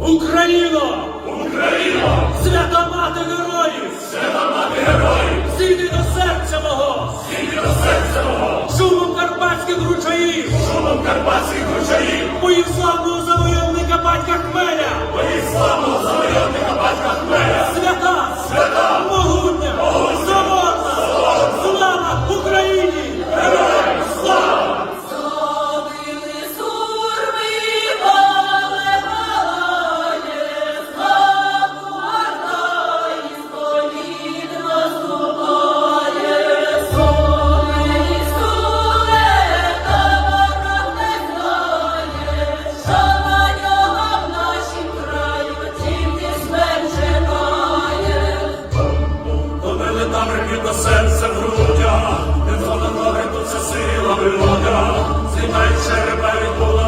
Україно! Україно! Свята мати героїв! Свята мати героїв! Зійди до серця мого! Зійди до серця мого! Шумом карпатських ручаїв! Шумом карпатських серце в грудях, не згодом добре тут це сила виводя. Знімають черепа від голови,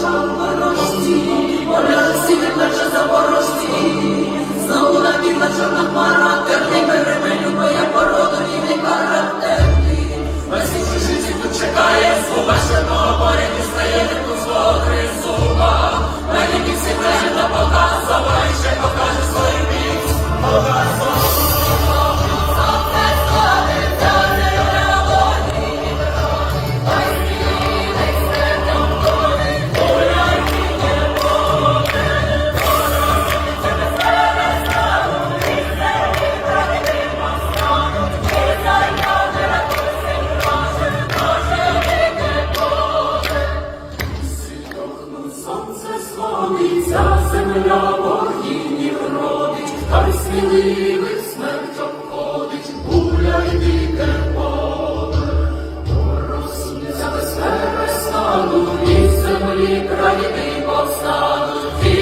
Нашилися лучам ворожці, поля всі плече за ворожці. Знову набігла чорна хмара, терний беременю, моя порода, рівний характерний. Весь чужиці тут чекає, слова Сонце сходиться, земля богинів родить, хай сміливих смерть обходить, гуляй дике поле. Поросуться без перестану, і землі країни повстануть.